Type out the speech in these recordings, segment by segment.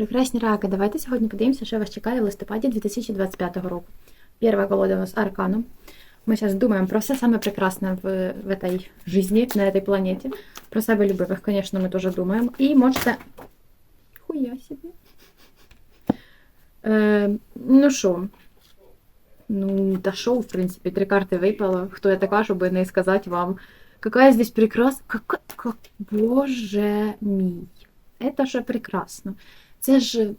Прекрасні раки, давайте сьогодні подивимося, що вас чекає в листопаді 2025 року. Перша колода у нас Арканом. Ми зараз думаємо про все саме прекрасне в, в этой жизни, на этой планете. Про себе любимих, звісно, ми теж думаємо. І можете. Хуя собі. Е, ну що? Ну, та шоу, в принципі, три карти випало. Хто я така, щоб не сказати вам, какая здесь прекрасна. Как... как... Боже мій. Это же прекрасно. Це ж,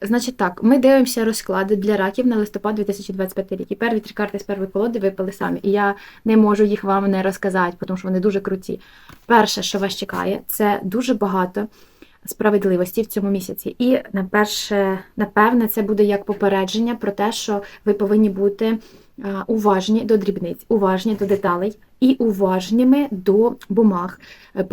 значить так, ми дивимося розклади для раків на листопад 2025 рік. І перві три карти з першої колоди випали самі. І я не можу їх вам не розказати, тому що вони дуже круті. Перше, що вас чекає, це дуже багато справедливості в цьому місяці. І на перше, напевне, це буде як попередження про те, що ви повинні бути уважні до дрібниць, уважні до деталей і уважними до бумаг, е,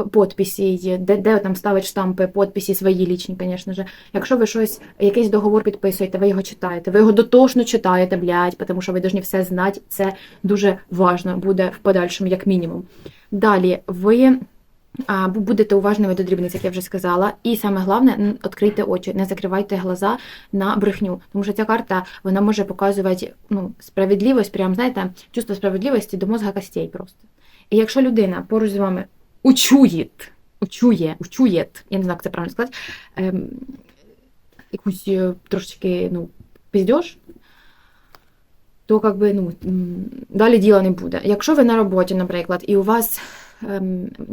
де, де там ставить штампи, подписі свої лічні, звісно ж. Якщо ви щось, якийсь договор підписуєте, ви його читаєте, ви його дотошно читаєте, блядь, тому що ви повинні все знати. Це дуже важно буде в подальшому, як мінімум. Далі ви. Будете уважними до дрібниць, як я вже сказала. І саме головне, відкрийте очі, не закривайте глаза на брехню. Тому що ця карта вона може показувати ну, справедливість, прям знаєте, чувство справедливості до мозга костей просто. І якщо людина поруч з вами учує, учує, учує, я не знаю, як це правильно сказати, ем, якусь е, трошечки ну, піздьош, то как би, ну, далі діла не буде. Якщо ви на роботі, наприклад, і у вас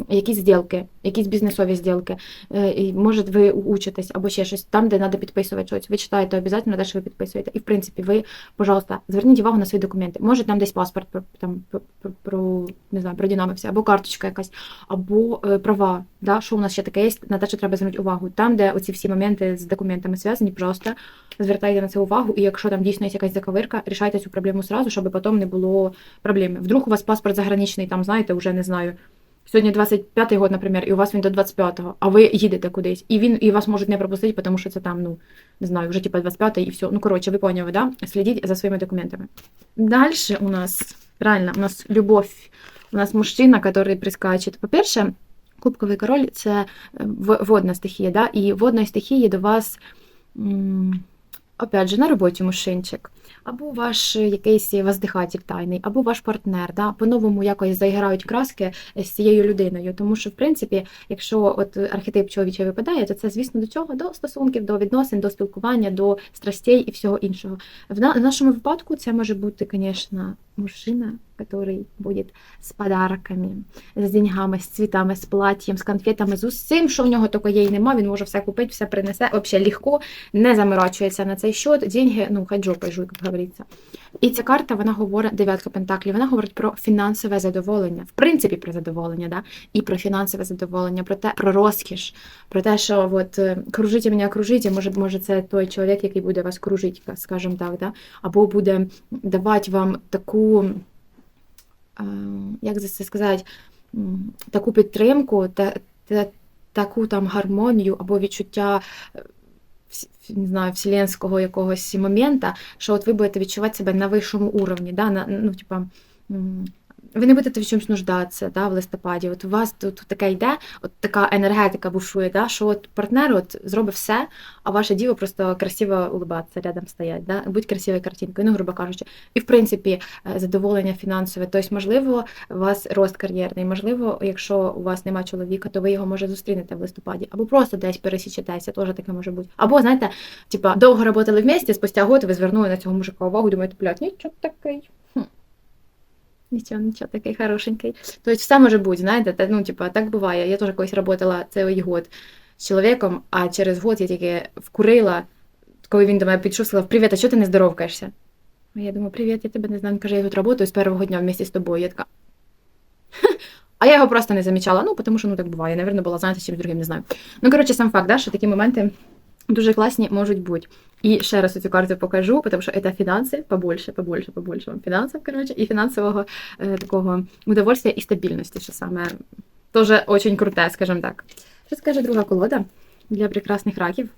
якісь зділки, якісь бізнесові зділки, е, і, може ви учитесь або ще щось там, де треба підписувати щось. Ви читаєте обов'язково, що ви підписуєте. І в принципі, ви, пожалуйста, зверніть увагу на свої документи. Може там десь паспорт про там про, про, про не знаю, продінамився, або карточка якась, або е, права. Да? Що у нас ще таке є, на те, що треба звернути увагу. Там, де оці всі моменти з документами зв'язані, просто звертайте на це увагу, і якщо там дійсно є якась заковирка, рішайте цю проблему сразу, щоб потім не було проблеми. Вдруг у вас паспорт заграничний, там, знаєте, вже не знаю. Сьогодні 25-й год, наприклад, і у вас він до 25-го, а ви їдете кудись, і він і вас можуть не пропустити, тому що це там, ну не знаю, вже типа 25-й і все. Ну коротше, ви поняли, да? Слідіть за своїми документами. Далі у нас правильно, у нас любов, у нас мужчина, який прискачет. По-перше, кубковий король це е, водна стихія, да? і водної стихії до вас. м, Опять же, на роботі мужчинчик, або ваш е, якийсь воздихатель тайний, або ваш партнер, да, по-новому якось заіграють краски з цією людиною. Тому що, в принципі, якщо от архетип чоловіча випадає, то це, звісно, до чого? До стосунків, до відносин, до спілкування, до страстей і всього іншого. В нашому випадку це може бути, звісно, мужчина, який буде з подарками, з деньгами, з цвітами, з платтям, з конфетами, з усім, що в нього тільки є і нема, він може все купити, все принесе, взагалі легко, не заморачується на цей счет, деньги, ну, хай жопой жуй, як говориться. І ця карта, вона говорить, дев'ятка пентаклів, вона говорить про фінансове задоволення, в принципі, про задоволення, да? і про фінансове задоволення, про те, про розкіш, про те, що от е, кружите мене, кружите, може, може, це той чоловік, який буде вас кружити, скажімо так, да? або буде давати вам таку, як це сказати, таку підтримку, та, та, таку там гармонію або відчуття. е, Не знаю, вселенського якогось момента, що от ви будете відчувати себе на вищому уровні, да, на, ну, типа, ви не будете в чомусь нуждатися да, в листопаді. От у вас тут таке йде, от така енергетика бушує, да, що от партнер от зробить все, а ваше діло просто красиво улыбатися, рядом стоять, да, будь красивою картинкою, ну, грубо кажучи. І в принципі, е, задоволення фінансове. Тобто, можливо, у вас рост кар'єрний, можливо, якщо у вас немає чоловіка, то ви його може зустрінете в листопаді, або просто десь пересічетеся, теж таке може бути. Або, знаєте, типа, довго працювали вместе, спустя год ви звернули на цього мужика увагу, думаєте, блядь, нічого такий. Нічого, нічого, такий хорошенький. Тобто все може бути, знаєте, та, ну, типа, так буває. Я теж колись працювала цілий год з чоловіком, а через год я тільки вкурила, коли він до мене підійшов, сказав, привіт, а чого ти не здоровкаєшся? Я думаю, привіт, я тебе не знаю. Він каже, я тут працюю з першого дня вместе з тобою. Я така. А я його просто не замічала, ну, тому що ну так буває. Я, Наверно, була зайнята чимось другим, не знаю. Ну, коротше, сам факт, да, що такі моменти дуже класні можуть бути. І ще раз цю карту покажу, тому що це фінанси, побольше, побольше, побольше фінансів, коротше, і фінансового е, такого удовольствия і стабільності, що саме теж очень круте, скажімо так. Що скаже друга колода для прекрасних раків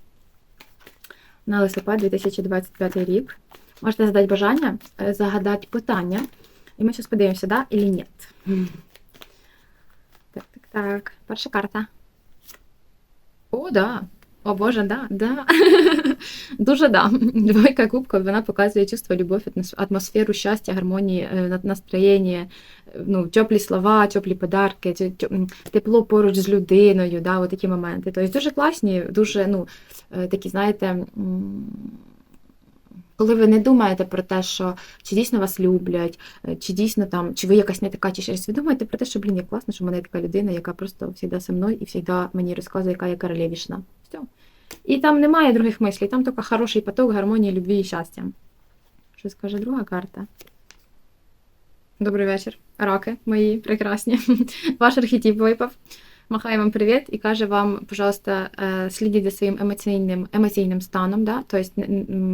на листопад 2025 рік. Можете задати бажання, е, загадати питання, і ми зараз подивимося, да или ні. Так, так, так. Перша карта. О, да. О Боже, да, да. Дуже да. Двойка кубків, вона показує чувство, любов, атмосферу щастя, гармонії, е, настроєння, е, ну, теплі слова, теплі подарки, тепло поруч з людиною, да, такі моменти. Тобто дуже класні, дуже, ну, е, такі, знаєте, коли ви не думаєте про те, що чи дійсно вас люблять, чи дійсно там, чи ви якась не така, чи щось, ви думаєте про те, що, блін, як класно, що в мене є така людина, яка просто завжди зі мною і завжди мені розказує, яка я королевішна. Все. І там немає других мислей, там тільки хороший поток гармонії, любві і щастя. Що скаже друга карта? Добрий вечір, раки мої прекрасні. Ваш архетип випав. Махає вам привіт і каже вам, пожалуйста, е, слідіть за своїм емоційним, емоційним станом. Да? Тобто,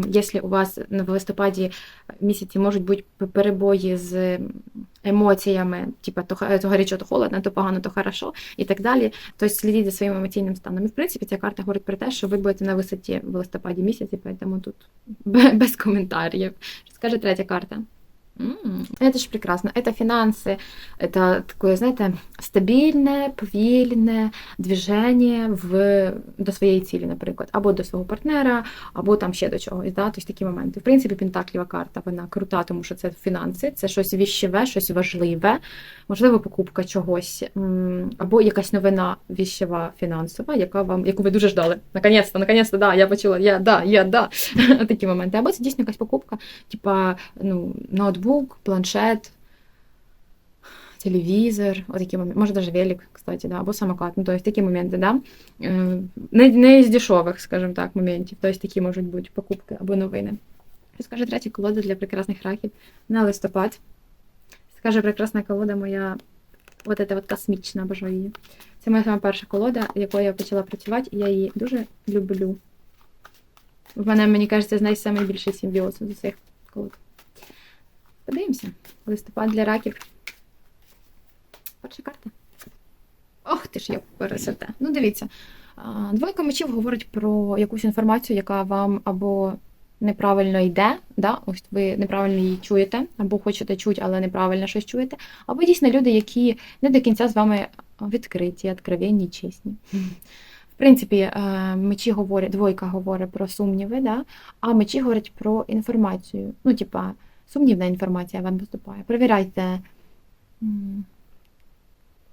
якщо у вас в листопаді місяці можуть бути перебої з емоціями, типа то, то гарячо, то холодно, то погано, то хорошо і так далі. Тобто слідіть за своїм емоційним станом. І в принципі ця карта говорить про те, що ви будете на висоті в листопаді місяці, тому тут без коментарів. Скаже третя карта? М, Это ж прекрасно. Это финансы, это такое, знаєте, стабільне, повільне движення в, до своєї цілі, наприклад, або до свого партнера, або там ще до чогось. Да? Тобто такі моменти. В принципі, Пентакліва карта, вона крута, тому що це фінанси, це щось віщеве, щось важливе, можливо, покупка чогось, м, або якась новина віщева фінансова, яка вам, яку ви дуже ждали. Наконець-то, наконець-то, да, я почула, я, да, я, да. Такі моменти. Або це дійсно якась покупка, типа, ну, ноутбук, планшет, телевізор, отакі моменти. Може, навіть велик, кстати, да, або самокат. Ну, тобто такі моменти, да. Е, Не, не із дешевих, скажімо так, моментів. Тобто такі можуть бути покупки або новини. Скаже третя колода для прекрасних раків на листопад. Скаже прекрасна колода моя, от эта от космічна, обожаю її. Це моя сама перша колода, якою я почала працювати, і я її дуже люблю. В мене, мені кажеться, знаєш, найбільший симбіоз з усіх колод. Подивимося. Листопад для раків. Перша карта. Ох ти ж, як пересете. Ну, дивіться. Двойка мечів говорить про якусь інформацію, яка вам або неправильно йде, да? ось ви неправильно її чуєте, або хочете чути, але неправильно щось чуєте, або дійсно люди, які не до кінця з вами відкриті, откровенні, чесні. В принципі, е, мечі говорять, двойка говорить про сумніви, да? а мечі говорять про інформацію. Ну, типа, сумнівна інформація вам поступає. Перевіряйте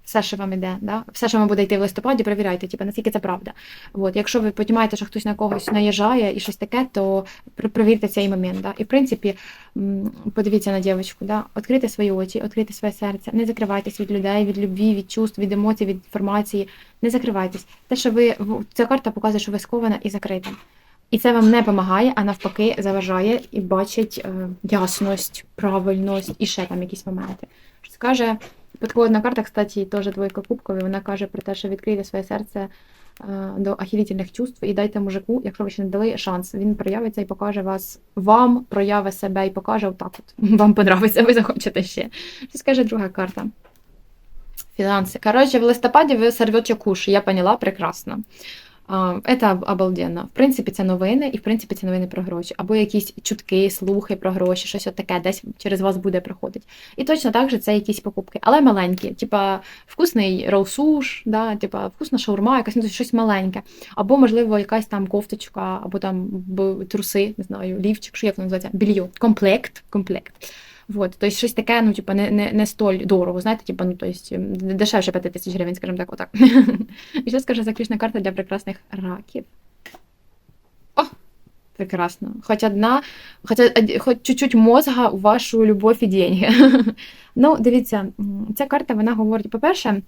все, що вам іде, да? все, що вам буде йти в листопаді, перевіряйте, типу, наскільки це правда. От, якщо ви розумієте, що хтось на когось наїжджає і щось таке, то перевірте цей момент. Да? І в принципі, подивіться на дівчинку, да? відкрийте свої очі, відкрийте своє серце, не закривайтесь від людей, від любві, від чувств, від емоцій, від інформації. Не закривайтесь. Те, що ви ця карта показує, що ви скована і закрита. І це вам не допомагає, а навпаки заважає і бачить е, ясність, правильність і ще там якісь моменти. Що скаже підходна карта, кстати, теж двойка кубків, і вона каже про те, що відкрийте своє серце е, до ахілітельних чувств і дайте мужику, якщо ви ще не дали шанс, він проявиться і покаже вас, вам прояви себе і покаже отак от. Вам подобається, ви захочете ще. Що скаже друга карта? Фінанси. Коротше, в листопаді ви сорвете куш, я поняла прекрасно. Це обалденно. В принципі, це новини, і в принципі це новини про гроші. Або якісь чутки, слухи про гроші, щось от таке десь через вас буде приходити. І точно так же це якісь покупки, але маленькі. Типа вкусний роусуш, да, типа вкусна шаурма, якась ну, щось маленьке. Або, можливо, якась там кофточка, або там труси, не знаю, лівчик, що як воно називається, більйо, комплект. комплект. Вот, тобто щось таке, ну, типа, не, не, не столь дорого, знаєте, типа, ну, тобто, дешевше 5 тисяч гривень, скажімо так, отак. І що скаже заключна карта для прекрасних раків? О! Прекрасно. Хоч одна, хоч, од- хоч чуть-чуть мозга у вашу любов і деньги. ну, дивіться, ця карта, вона говорить, по-перше,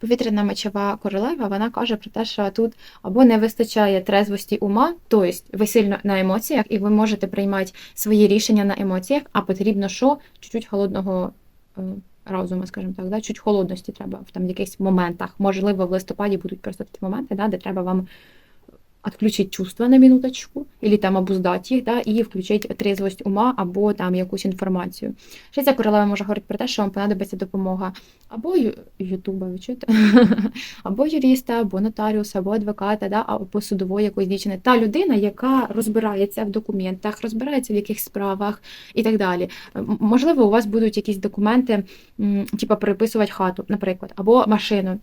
повітряна мечова королева, вона каже про те, що тут або не вистачає трезвості ума, тобто ви сильно на емоціях, і ви можете приймати свої рішення на емоціях, а потрібно що? Чуть-чуть холодного разуму, скажімо так, да? чуть холодності треба в там якихось моментах. Можливо, в листопаді будуть просто такі моменти, да, де треба вам отключить чувства на минуточку, или там обуздати їх, да, і включити трезвость ума або там якусь інформацію. Ще ця королева може говорити про те, що вам понадобиться допомога або ютуба, ви або юриста, або нотаріуса, або адвоката, да, або судової якоїсь дівчини. Та людина, яка розбирається в документах, розбирається в якихось справах і так далі. Можливо, у вас будуть якісь документи, м, типа переписувати хату, наприклад, або машину.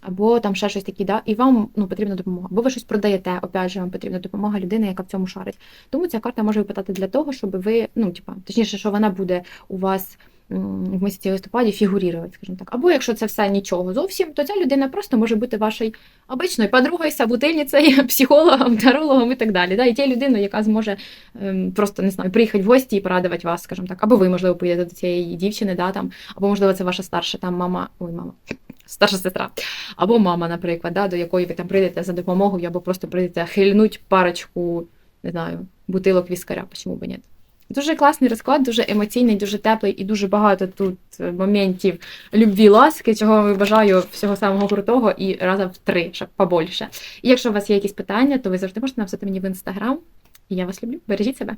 Або там ще щось таке, да, і вам ну, потрібна допомога, або ви щось продаєте, опять же, вам потрібна допомога людини, яка в цьому шарить. Тому ця карта може випадати для того, щоб ви, ну, типа, точніше, що вона буде у вас в місяці листопаді фігурувати, скажімо так. Або якщо це все нічого зовсім, то ця людина просто може бути вашою обичною подругою, собутильницею, психологом, тарологом і так далі. Да? І тією людиною, яка зможе ем, просто не знаю, приїхати в гості і порадувати вас, скажімо так. Або ви, можливо, поїдете до цієї дівчини, да, там, або, можливо, це ваша старша там мама, ой, мама. Старша сестра, або мама, наприклад, да, до якої ви там прийдете за допомогою, або просто прийдете хильнуть парочку, не знаю, бутилок віскаря, чому б ні. Дуже класний розклад, дуже емоційний, дуже теплий і дуже багато тут моментів любві, ласки, чого я бажаю всього самого крутого і раза в три, щоб побольше. І якщо у вас є якісь питання, то ви завжди можете написати мені в інстаграм. І я вас люблю. Бережіть себе.